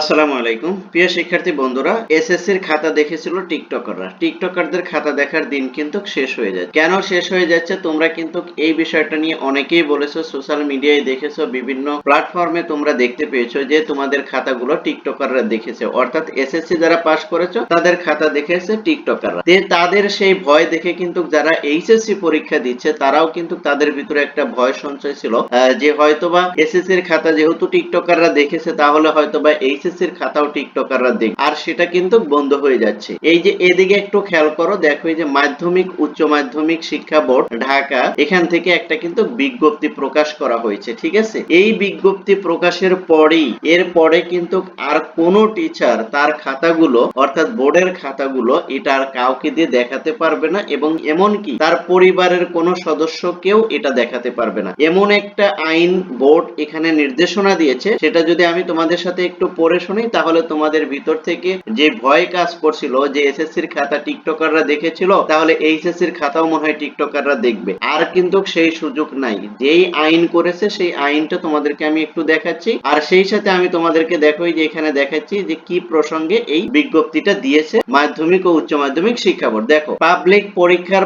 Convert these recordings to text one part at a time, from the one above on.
আসসালামু আলাইকুম। প্রিয় শিক্ষার্থী বন্ধুরা এসএসসির খাতা দেখেছিল টিকটকাররা। টিকটকারদের খাতা দেখার দিন কিন্তু শেষ হয়ে যায়। কেন শেষ হয়ে যাচ্ছে? তোমরা কিন্তু এই বিষয়টা নিয়ে অনেকেই বলেছ, সোশ্যাল মিডিয়ায় দেখেছ, বিভিন্ন প্ল্যাটফর্মে তোমরা দেখতে পেয়েছ যে তোমাদের খাতাগুলো টিকটকাররা দেখেছে। অর্থাৎ এসএসসি যারা পাশ করেছ, তাদের খাতা দেখেছে টিকটকাররা। তাদের সেই ভয় দেখে কিন্তু যারা এইচএসসি পরীক্ষা দিচ্ছে, তারাও কিন্তু তাদের ভিতরে একটা ভয় সঞ্চয় ছিল যে হয়তোবা এসএসসির খাতা যেহেতু টিকটকাররা দেখেছে, তাহলে হয়তোবা এইচএসসির খাতাও টিকটকাররা দেখ। আর সেটা কিন্তু বন্ধ হয়ে যাচ্ছে। এই যে এদিকে একটু খেয়াল করো, দেখো এই যে মাধ্যমিক, উচ্চ মাধ্যমিক শিক্ষা বোর্ড ঢাকা, এখান থেকে একটা কিন্তু বিজ্ঞপ্তি প্রকাশ করা হয়েছে, ঠিক আছে? এই বিজ্ঞপ্তি প্রকাশের পরেই এর পরে কিন্তু আর কোনো টিচার তার খাতাগুলো, অর্থাৎ বোর্ডের খাতাগুলো, এটা আর কাউকে দিয়ে দেখাতে পারবে না এবং এমনকি তার পরিবারের কোনো সদস্যকেও এটা দেখাতে পারবে না। এমন একটা আইন বোর্ড এখানে নির্দেশনা দিয়েছে। সেটা যদি আমি তোমাদের সাথে একটু পড়ে শুনি, তাহলে তোমাদের ভিতর থেকে যে ভয় কাজ করছিল, যে এসএসসির খাতা টিকটকাররা দেখেছিল, তাহলে এইচএসসির খাতাও মনে হয় টিকটকাররা দেখবে। আর কিন্তু সেই সুযোগ নাই। যেই আইন করেছে, সেই আইনটা তোমাদেরকে আমি একটু দেখাচ্ছি। আর সেই সাথে আমি তোমাদেরকে দেখো যে এখানে দেখাচ্ছি যে কি প্রসঙ্গে এই বিজ্ঞপ্তিটা দিয়েছে মাধ্যমিক ও উচ্চ মাধ্যমিক শিক্ষা বোর্ড। দেখো পাবলিক পরীক্ষার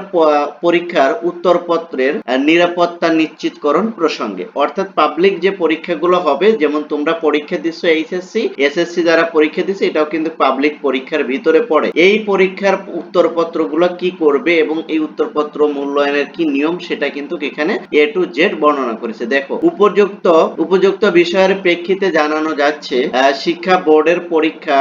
পরীক্ষার উত্তরপত্রের নিরাপত্তা নিশ্চিতকরণ প্রসঙ্গে। অর্থাৎ পাবলিক যে পরীক্ষাগুলো হবে, যেমন তোমরা পরীক্ষা দিচ্ছ এইচএসসি এসএসসি যারা পরীক্ষা দিচ্ছে এটাও কিন্তু পাবলিক পরীক্ষার ভিতরে পড়ে। এই পরীক্ষার উত্তরপত্রগুলো কি করবে এবং এই উত্তরপত্র মূল্যায়নের কি নিয়ম, সেটা কিন্তু এখানে এ টু জেড বর্ণনা করেছে। দেখো, উপযুক্ত উপযুক্ত বিষয়ের প্রেক্ষিতে জানানো যাচ্ছে শিক্ষা বোর্ডের পরীক্ষা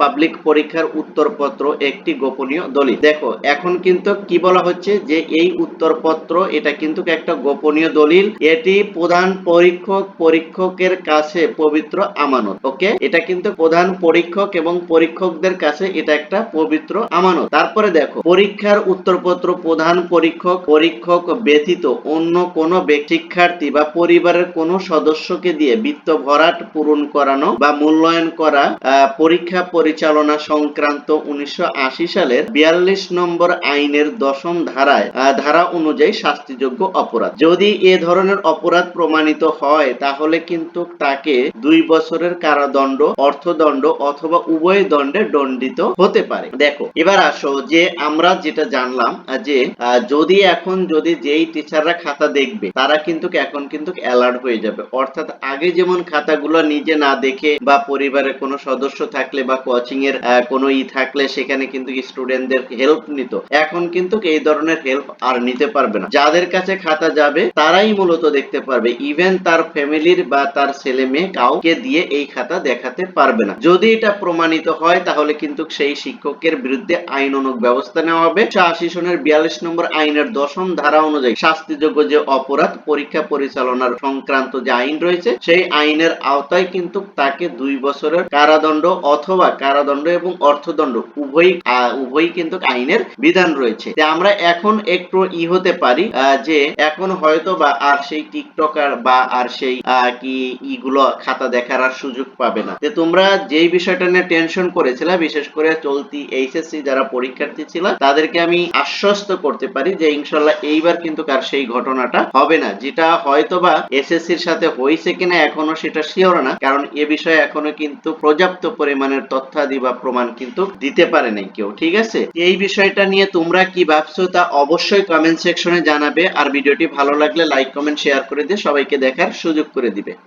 পাবলিক পরীক্ষার উত্তরপত্র একটি গোপনীয় দলিল। দেখো, এখন কিন্তু কি বলা হচ্ছে যে এই উত্তরপত্র, এটা কিন্তু একটা গোপনীয় দলিল। এটি প্রধান পরীক্ষক, পরীক্ষকের কাছে পবিত্র আমানত, ওকে? এটা কিন্তু প্রধান পরীক্ষক এবং পরীক্ষকদের কাছে এটা একটা পবিত্র আমানত। তারপরে দেখো, পরীক্ষার উত্তরপত্র প্রধান পরীক্ষক পরীক্ষক ব্যতীত অন্য কোনো শিক্ষার্থী বা পরিবারের কোনো সদস্যকে দিয়ে বৃত্ত ভরাট পূরণ করানো বা মূল্যায়ন করা পরীক্ষা পরিচালনা সংক্রান্ত উনিশশো আশি সালের বিয়াল্লিশ নম্বর আইনের দশম ধারায় ধারা অনুযায়ী শাস্তিযোগ্য অপরাধ। যদি এ ধরনের অপরাধ প্রমাণিত হয়, তাহলে কিন্তু তাকে দুই বছরের কারাদণ্ড অর্থদণ্ড অথবা উভয় দণ্ডে দণ্ডিত হতে পারে। দেখো, এবার আসো যে আমরা যেটা জানলাম যে যদি এখন যদি যেই টিচাররা খাতা দেখবে, তারা কিন্তু এখন কিন্তু অ্যালার্ট হয়ে যাবে। অর্থাৎ আগে যেমন খাতাগুলো নিজে না দেখে বা পরিবারের কোনো সদস্য থাকলে বা কোচিং এর কোনো ই থাকলে সেখানে কিন্তু স্টুডেন্টদের হেল্প নিত। এখন কিন্তু এই ধরনের হেল্প আর নিতে পারবে না। যাদের কাছে খাতা যাবে, তারাই মূলত দেখতে পারবে। ইভেন তার ফ্যামিলির বা তার ছেলে মেয়ে কাউকে দিয়ে এই খাতা দেখাতে পারবে না। যদি এটা প্রমাণিত হয় তাহলে কিন্তু সেই শিক্ষকের বিরুদ্ধে আইনানুগ ব্যবস্থা নেওয়া হবে। আশি সনের বিয়াল্লিশ নম্বর আইনের দশম ধারা অনুযায়ী শাস্তিযোগ্য যে অপরাধ পরীক্ষা পরিচালনার সংক্রান্ত যে আইন রয়েছে সেই আইনের আওতায় কিন্তু তাকে দুই বছরের কারাদণ্ড অথবা কারাদণ্ড এবং অর্থদণ্ড উভয়ই আহ, উভয়ই কিন্তু আইনের বিধান রয়েছে। আমরা এখন একটু ই হতে পারি যে এখন হয়তো বা আর সেই টিকটকার বা আর সেই কি ইগুলো খাতা দেখার আর সুযোগ পাবে না। তে তোমরা যেই বিষয়টা নিয়ে টেনশন করেছিলে, বিশেষ করে চলতি এইচএসসি যারা পরীক্ষার্থী ছিল, তাদেরকে আমি আশ্বস্ত করতে পারি যে ইনশাল্লাহ এইবার কিন্তু আর সেই ঘটনাটা হবে না। যেটা হয়তোবা এসএসসির সাথে হয়েছে কিনা এখনও সেটা শিওর না, কারণ এ বিষয়ে এখনও কিন্তু পর্যাপ্ত পরিমাণের তথ্যাদি বা প্রমাণ কিন্তু দিতে পারে নাই কেউ, ঠিক আছে? এই বিষয়টা নিয়ে তোমরা কি ভাবছ তা অবশ্যই কমেন্ট সেকশনে জানাবে, আর ভিডিওটি ভালো লাগলে লাইক কমেন্ট শেয়ার করে দিয়ে সবাইকে দেখার সুযোগ করে দিবে।